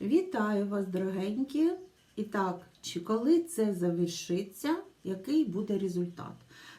Вітаю вас, дорогенькі! І так, чи коли це завершиться, який буде результат?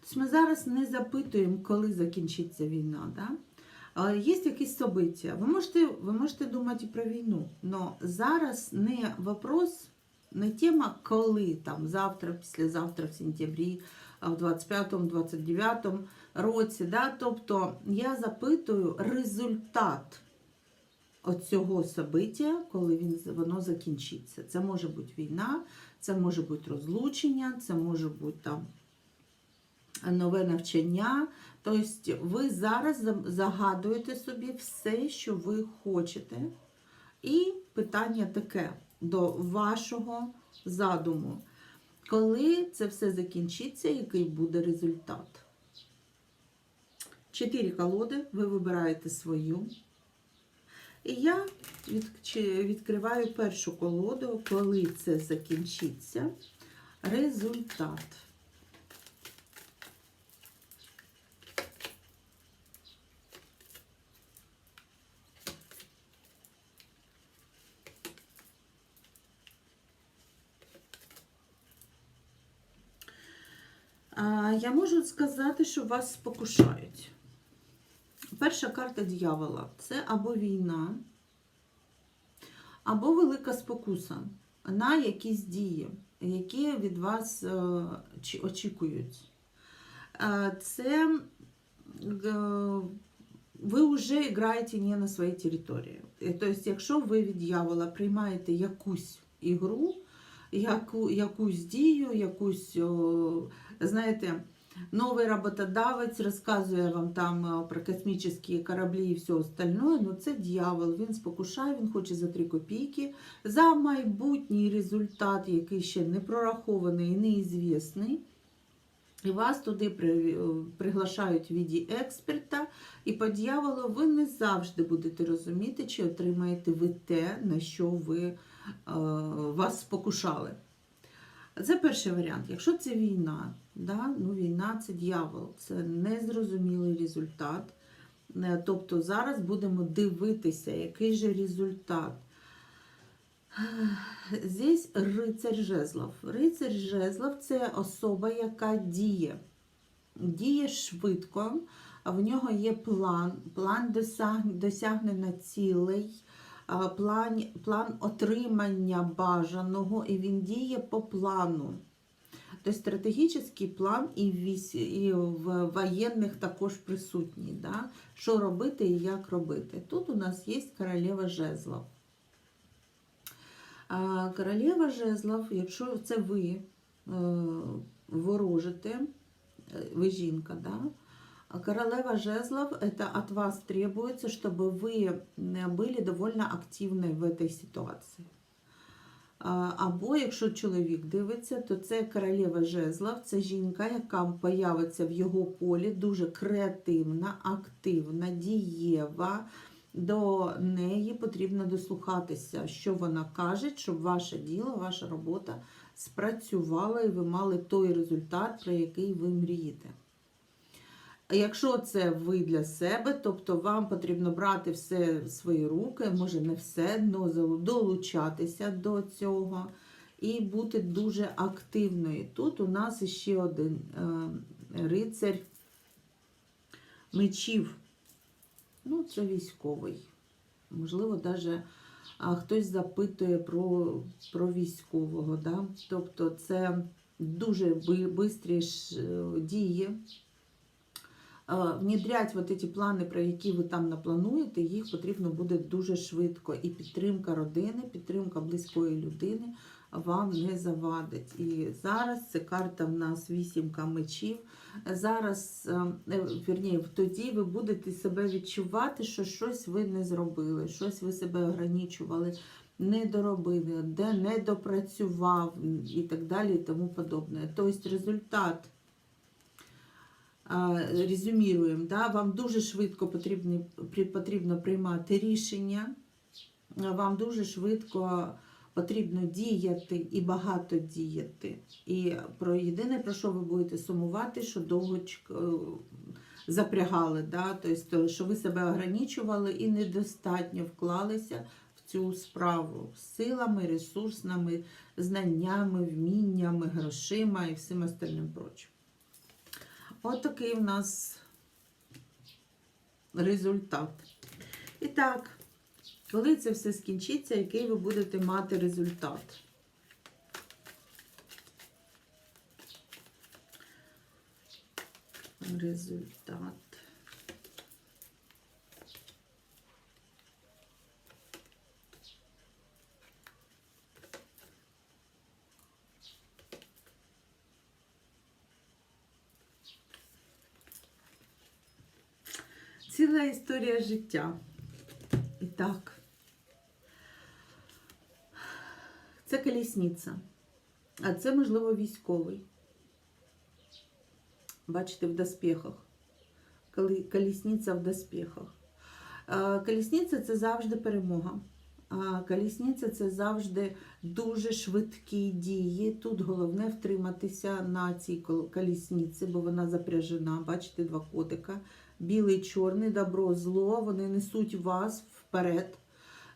Тобто ми зараз не запитуємо, коли закінчиться війна. Да? Є якісь события. Ви можете, ви можете думати про війну, але зараз не вопрос, не тема, коли там завтра, післязавтра, в сентябрі, в 25-29 році. Да? Тобто я запитую результат оцього собиття, коли він, воно закінчиться. Це може бути війна, це може бути розлучення, це може бути там нове навчання. Тобто ви зараз загадуєте собі все, що ви хочете. І питання таке до вашого задуму. Коли це все закінчиться, який буде результат? Чотири колоди, ви вибираєте свою. І я відкриваю першу колоду, коли це закінчиться. Результат. Я можу сказати, що вас спокушають. Перша карта дьявола це або війна, або велика спокуса на якісь дії, які від вас е, очікують. Е, Це е, ви вже граєте не на своїй території. Тобто, якщо ви від дьявола приймаєте якусь ігру, яку, якусь дію, якусь, знаєте, новий роботодавець розказує вам там е, про космічні кораблі і все остальное, ну це дьявол, він спокушає, він хоче за 3 копійки, за майбутній результат, який ще не прорахований і неізвісний. І вас туди е, приглашають в віді експерта, і по дьяволу ви не завжди будете розуміти, чи отримаєте ви те, на що ви е, вас спокушали. Це перший варіант. Якщо це війна, да? ну, війна це дьявол, це незрозумілий результат. Е, Тобто зараз будемо дивитися, який же результат. Здесь рицарь жезлов. Рицарь жезлов це особа, яка діє. Діє швидко, в нього є план, план досягнення цілей, план, план отримання бажаного, і він діє по плану. Тобто стратегічний план і в, військ- і в воєнних також присутній. Да? Що робити і як робити. Тут у нас є королева жезлов. А королева жезлов, якщо це ви е, ворожите, е, ви жінка, да? А королева жезлов, это от вас требуется, чтобы вы э, были довольно активны в этой ситуації. Або якщо чоловік дивиться, то це королева жезлов, це жінка, яка появиться в його полі, дуже креативна, активна, дієва. До неї потрібно дослухатися, що вона каже, щоб ваше діло, ваша робота спрацювала і ви мали той результат, про який ви мрієте. Якщо це ви для себе, тобто вам потрібно брати все в свої руки, може не все, але долучатися до цього і бути дуже активною. Тут у нас ще один е, рицарь мечів. Ну, це військовий. Можливо, навіть хтось запитує про, про військового. Да? Тобто це дуже швидкі дії. Е, Внідрять вот эти плани, про які ви там наплануєте, їх потрібно буде дуже швидко. І підтримка родини, підтримка близької людини вам не завадить. І зараз це карта в нас вісімка мечів. Зараз, е, вірні, тоді ви будете себе відчувати, що щось ви не зробили, щось ви себе ограничували, не доробили, де не допрацював і так далі, і тому подобне. Тобто результат резюміруємо, да, вам дуже швидко потрібно, приймати рішення, вам дуже швидко потрібно діяти і багато діяти. І про єдине, про що ви будете сумувати, що довго е, запрягали, да? тобто, що ви себе ограничували і недостатньо вклалися в цю справу силами, ресурсними, знаннями, вміннями, грошима і всім остальним прочим. От такий у нас результат. І так, коли це все скінчиться, який ви будете мати результат? Результат. Історія життя. І так. Це колісниця. А це, можливо, військовий. Бачите, в доспіхах. Колісниця в доспіхах. Е, Колісниця це завжди перемога. Колісниця це завжди дуже швидкі дії. Тут головне втриматися на цій колісниці, бо вона запряжена. Бачите, два котика. Білий, чорний, добро, зло. Вони несуть вас вперед.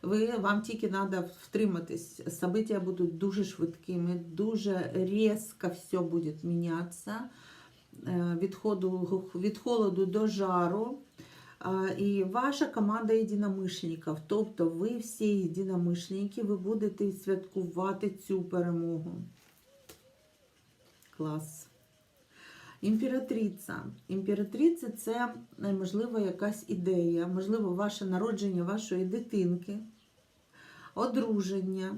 Ви, вам тільки треба втриматись. События будуть дуже швидкими, дуже різко все буде мінятися. Е, Від, від холоду до жару. І ваша команда єдиномишленників, тобто ви всі єдиномишленники, ви будете святкувати цю перемогу. Клас. Імператриця. Імператриця це, е, можливо, якась ідея, можливо, ваше народження вашої дитинки, одруження.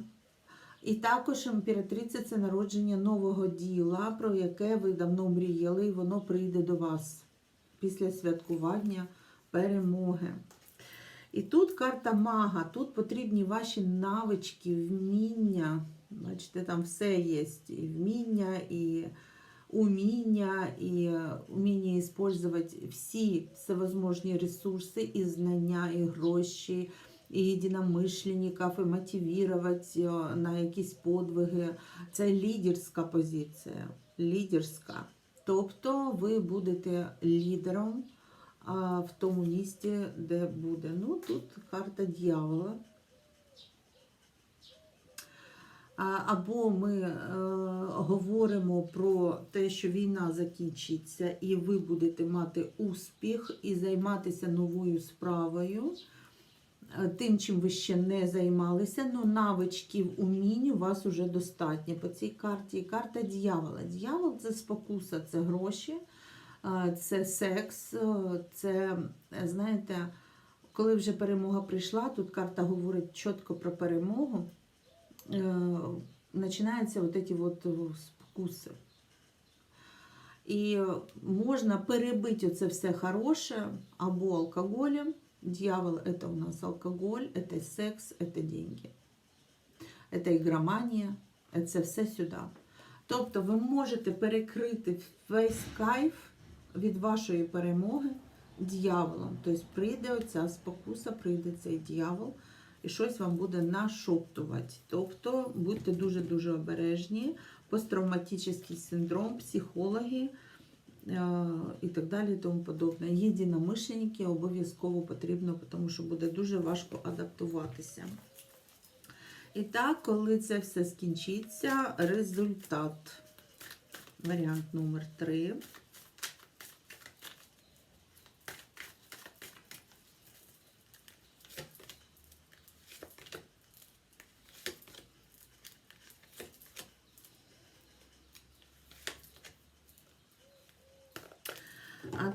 І також імператриця це народження нового діла, про яке ви давно мріяли, і воно прийде до вас після святкування перемоги. І тут карта мага, тут потрібні ваші навички, вміння. Бачите, там все є. І вміння, і уміння, і уміння використовувати всі всевозможні ресурси, і знання, і гроші, і єдиномишленників, і мотивувати е, на якісь подвиги. Це лідерська позиція. Лідерська. Тобто ви будете лідером в тому місті, де буде. Ну, тут карта дьявола. А, Або ми е, говоримо про те, що війна закінчиться, і ви будете мати успіх і займатися новою справою, е, тим, чим ви ще не займалися, але навичків, умінь у вас вже достатньо по цій карті. Карта дьявола. Дьявол це спокуса, це гроші, е, це секс, це, знаєте, коли вже перемога прийшла, тут карта говорить чітко про перемогу. Е, починаються вот эти вот спокуси. І можна перебити це все хороше або алкоголем. Дьявол – это у нас алкоголь, это секс, это деньги. Это ігроманія, це все сюди. Тобто ви можете перекрити весь кайф від вашої перемоги дьяволом. Тобто прийде оця спокуса, прийде цей дьявол і щось вам буде нашоптувати. Тобто будьте дуже-дуже обережні, посттравматичний синдром, психологи е, і так далі, і тому подобне. Єдиномишленники обов'язково потрібно, тому що буде дуже важко адаптуватися. І так, коли це все скінчиться, результат. Варіант номер 3. А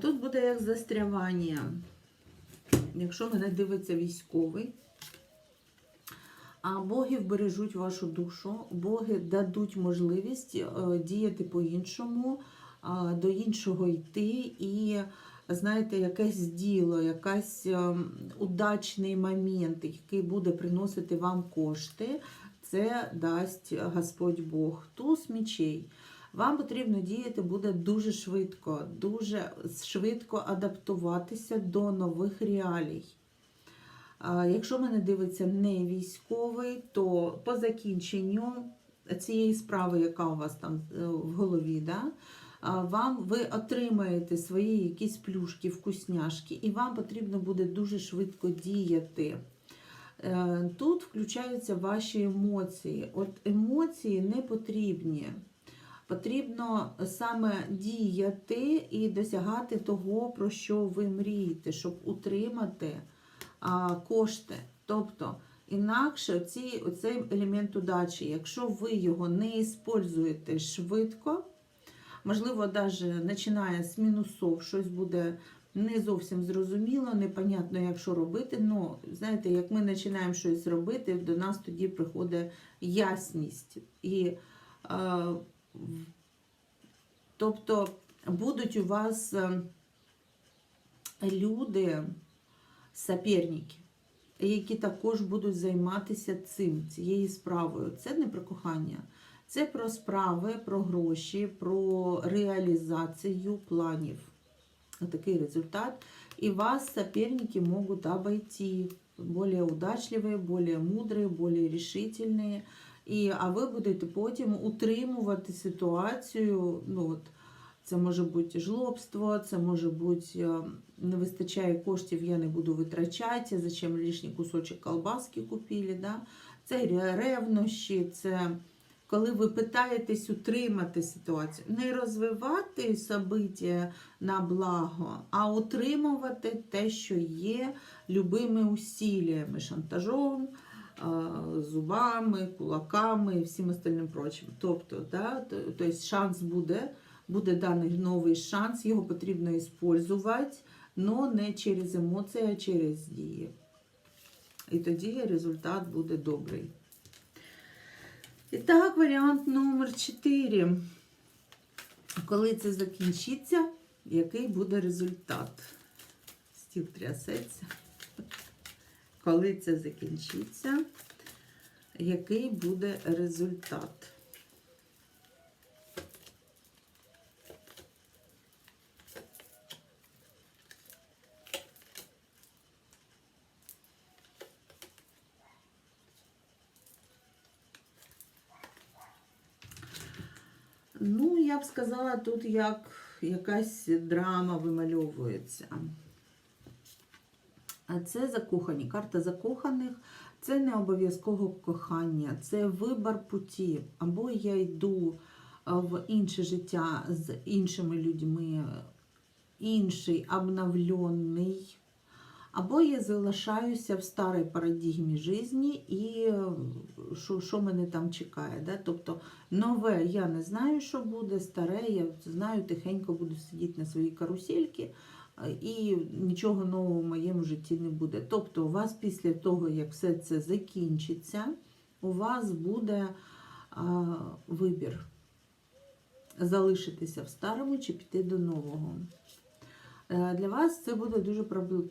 тут застрявання. Якщо мене дивиться військовий, а боги вбережуть вашу душу, боги дадуть можливість е, діяти по-іншому, е, до іншого йти і, знаєте, якесь діло, якийсь е, удачний момент, який буде приносити вам кошти, це дасть Господь Бог. Туз мічей. Вам потрібно діяти буде дуже швидко, дуже швидко адаптуватися до нових реалій. Якщо мене дивиться не військовий, то по закінченню цієї справи, яка у вас там е, в голові, да, вам ви отримаєте свої якісь плюшки, вкусняшки, і вам потрібно буде дуже швидко діяти. Е, Тут включаються ваші емоції. От емоції не потрібні. Потрібно саме діяти і досягати того, про що ви мрієте, щоб утримати а, кошти. Тобто, інакше ці, оцей елемент удачі, якщо ви його не використовуєте швидко, можливо, навіть починає з мінусов, щось буде не зовсім зрозуміло, непонятно, як що робити. Ну, знаєте, як ми починаємо щось робити, до нас тоді приходить ясність. І, в- тобто, будуть у вас е, люди, соперники, які також будуть займатися цим, цією справою. Це не про кохання. Це про справи, про гроші, про реалізацію планів. Такий результат. И вас соперники могут обойти. Более удачливые, более мудрые, более решительные. і, а ви будете потім утримувати ситуацію. Ну, от, це може бути жлобство, це може бути е, не вистачає коштів, я не буду витрачати, зачем лишній кусочок колбаски купили. Да? Це ре- ревнощі, це коли ви питаєтесь утримати ситуацію, не розвивати собиття на благо, а утримувати те, що є любими усилиями, шантажом, зубами, кулаками і всім остальним прочим. Тобто, да, то- тобто шанс буде, буде даний новий шанс, його потрібно використовувати, але не через емоції, а через дії. І тоді результат буде добрий. І так, варіант номер 4. Коли це закінчиться, який буде результат? Стіл трясеться. Коли це закінчиться, який буде результат? Ну, я б сказала, тут як якась драма вимальовується. Це закохані. Карта закоханих це не обов'язково кохання, це вибір путі. Або я йду в інше життя з іншими людьми, інший обновлений. Або я залишаюся в старій парадігмі житті і що, що мене там чекає. Да? Тобто нове я не знаю, що буде, старе, я знаю, тихенько буду сидіти на своїй карусельці, і нічого нового в моєму житті не буде. Тобто, у вас після того, як все це закінчиться, у вас буде а, вибір залишитися в старому чи піти до нового. Е, Для вас це буде дуже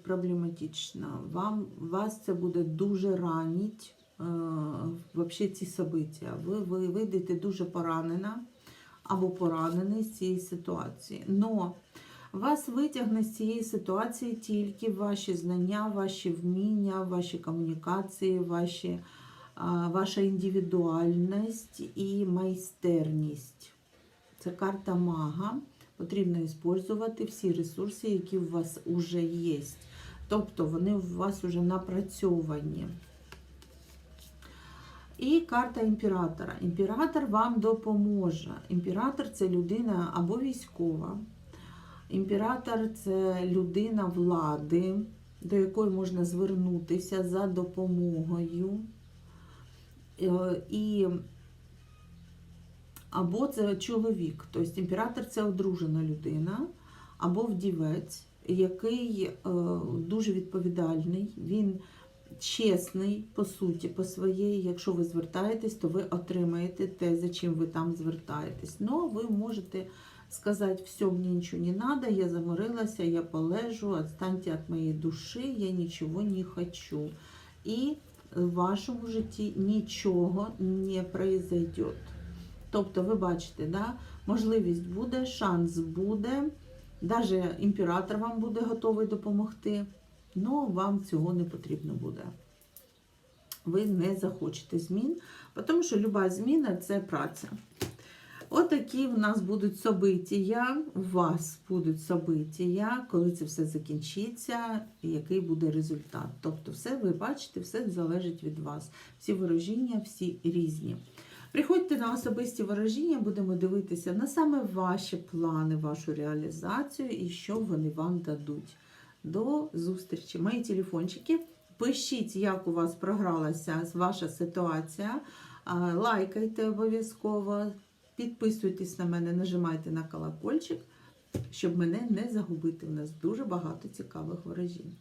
проблематично. Вам, вас це буде дуже раніть е, вообще ці собиття. Ви, ви вийдете дуже поранена або поранений з цієї ситуації. Но вас витягне з цієї ситуації тільки ваші знання, ваші вміння, ваші комунікації, ваші, ваша індивідуальність і майстерність. Це карта мага. Потрібно використовувати всі ресурси, які у вас вже є. Тобто вони у вас вже напрацьовані. І карта імператора. Імператор вам допоможе. Імператор це людина або військова. Імператор це людина влади, до якої можна звернутися за допомогою. Е, І або це чоловік, тобто імператор це одружена людина, або вдівець, який е, дуже відповідальний, він чесний по суті, по своєї. Якщо ви звертаєтесь, то ви отримаєте те, за чим ви там звертаєтесь. Ну, ви можете сказати, все, мені нічого не треба, я заморилася, я полежу, відстаньте від моєї душі, я нічого не хочу. І в вашому житті нічого не произойде. Тобто, ви бачите, да, можливість буде, шанс буде, навіть імператор вам буде готовий допомогти, але вам цього не потрібно буде. Ви не захочете змін, тому що люба зміна це праця. Отакі в нас будуть собиття, у вас будуть собиття, коли це все закінчиться, який буде результат. Тобто, все ви бачите, все залежить від вас. Всі ворожіння, всі різні. Приходьте на особисті ворожіння, будемо дивитися на саме ваші плани, вашу реалізацію і що вони вам дадуть. До зустрічі. Мої телефончики. Пишіть, як у вас програлася ваша ситуація. Лайкайте обов'язково, підписуйтесь на мене, нажимайте на колокольчик, щоб мене не загубити. У нас дуже багато цікавих ворожінь.